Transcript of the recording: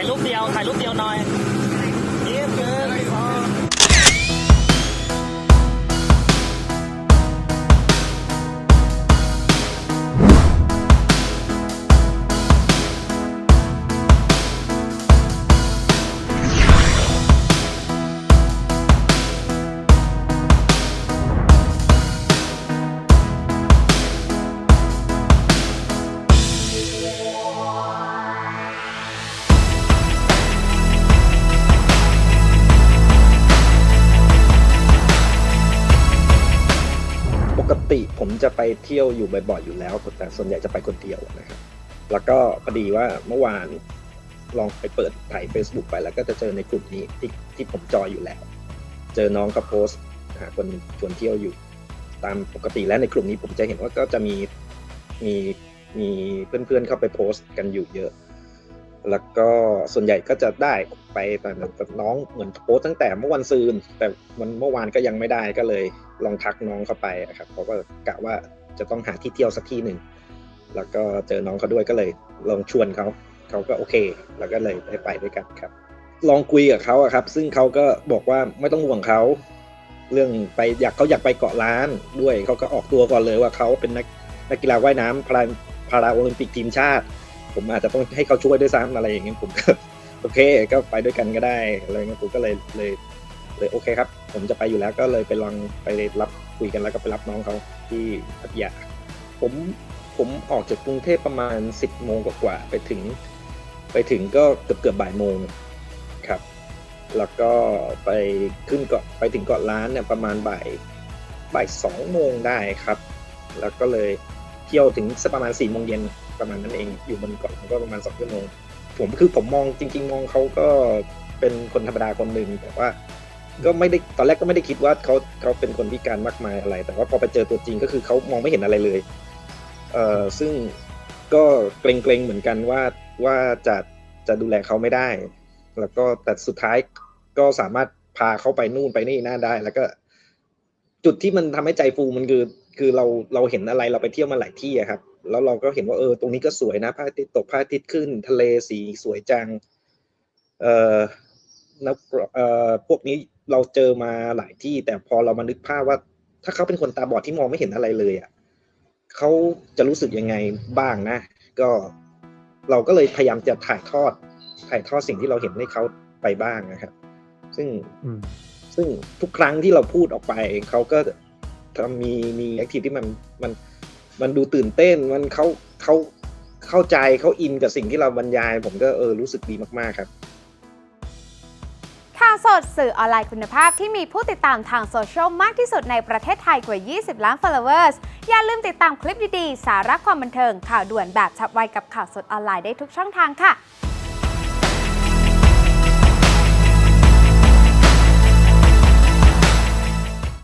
ายรูปเดียวถ่ายรูปเดียวหน่อย ติผมจะไปเที่ยวอยู่บ่อยๆอยู่แล้ว แต่ส่วนใหญ่จะไปคนเดียวนะครับ แล้วก็พอดีว่าเมื่อวานลองไปเปิดถ่าย Facebook ไปแล้วก็จะเจอในกลุ่มนี้ที่ที่ผมจอยอยู่แล้ว เจอน้องเขาโพสต์หาคนชวนเที่ยวอยู่ ตามปกติแล้วในกลุ่มนี้ผมจะเห็นว่าก็จะมีมีมีเพื่อนๆเข้าไปโพสต์กันอยู่เยอะ แล้วก็ส่วนใหญ่ก็จะได้ ไปแต่น้องเหมือนโพสตั้งแต่เมื่อวันซืน แต่วันเมื่อวานก็ยังไม่ได้ก็เลยลองทักน้องเข้าไปอะครับเพราะว่ากะว่าจะต้องหาที่เที่ยวสักที่หนึ่งแล้วก็เจอน้องเขาด้วยก็เลยลองชวนเขาเขาก็โอเค แล้วก็เลยได้ไปด้วยกันครับ ลองคุยกับเขาครับ ซึ่งเขาก็บอกว่าไม่ต้องห่วงเขาเรื่องไปอยากเขาอยากไปเกาะล้านด้วยเขาก็ออกตัวก่อนเลยว่าเขาเป็นนักนักกีฬาว่ายน้ำพาราพาราโอลิมปิกทีมชาติ ผมอาจจะต้องให้เขาช่วยด้วยซ้ำอะไรอย่างเงี้ยผมก็ โอเค ก็ไปด้วยกันก็ได้อะไรเงี้ยผมก็เลยเลยเลยโอเคครับ ผมจะไปอยู่แล้วก็เลยไปลองไปรับคุยกันแล้วก็ไปรับน้องเขาที่พัทยาผมผมออกจากกรุงเทพประมาณ 10โมงกว่าๆไปถึง ไปถึงก็เกือบเกือบบ่ายโมงครับ แล้วก็ไปขึ้นเกาะไปถึงเกาะล้านเนี่ยประมาณบ่ายบ่ายสองโมงได้ครับ แล้วก็เลยเที่ยวถึงสักประมาณสี่โมงเย็น ประมาณนั้นเองอยู่บนเกาะก็ประมาณสองชั่วโมงผมคือผมมองจริง ๆ มองเขาก็เป็นคนธรรมดาคนหนึ่งแต่ว่า ก็ไม่ได้ตอนแรกก็ไม่ได้คิดว่าเขาเขาเป็นคนพิการมากมายอะไร แต่ว่าพอไปเจอตัวจริงก็คือเขามองไม่เห็นอะไรเลยเอ่อซึ่งก็เกรงๆเหมือนกันว่าว่าจะจะดูแลเขาไม่ได้ แล้วก็แต่สุดท้ายก็สามารถพาเขาไปนู่นไปนี่น่าได้ แล้วก็ จุดที่มันทำให้ใจฟูมันคือ คือเราเราเห็นอะไรเราไปเที่ยวมาหลายที่ครับ แล้วเราก็เห็นว่าเออตรงนี้ก็สวยนะพระอาทิตย์ตกพระอาทิตย์ขึ้น ทะเลสีสวยจังเอ่อนักเอ่อพวกนี้เราเจอมาหลายที่ แต่พอเรามานึกภาพว่า ถ้าเขาเป็นคนตาบอดที่มองไม่เห็นอะไรเลยอะเขาจะรู้สึกยังไงบ้างนะ ก็เราก็เลยพยายามจะถ่ายทอด ถ่ายทอดสิ่งที่เราเห็นให้เขาไปบ้างนะครับ ซึ่งอืมซึ่งทุกครั้งที่เราพูดออกไปเขาก็ทำมีมีแอคทีฟที่มันมัน มันดูตื่นเต้นมันเขาเขาเข้าใจเขาอินกับสิ่งที่เราบรรยาย ผมก็เออรู้สึกดีมากๆครับข่าวสดสื่อออนไลน์คุณภาพที่มีผู้ติดตามทางโซเชียลมากที่สุดในประเทศไทยกว่า 20 ล้าน followers อย่าลืมติดตามคลิปดีๆ สาระความบันเทิง ข่าวด่วนแบบฉับไวกับข่าวสดออนไลน์ได้ทุกช่องทางค่ะ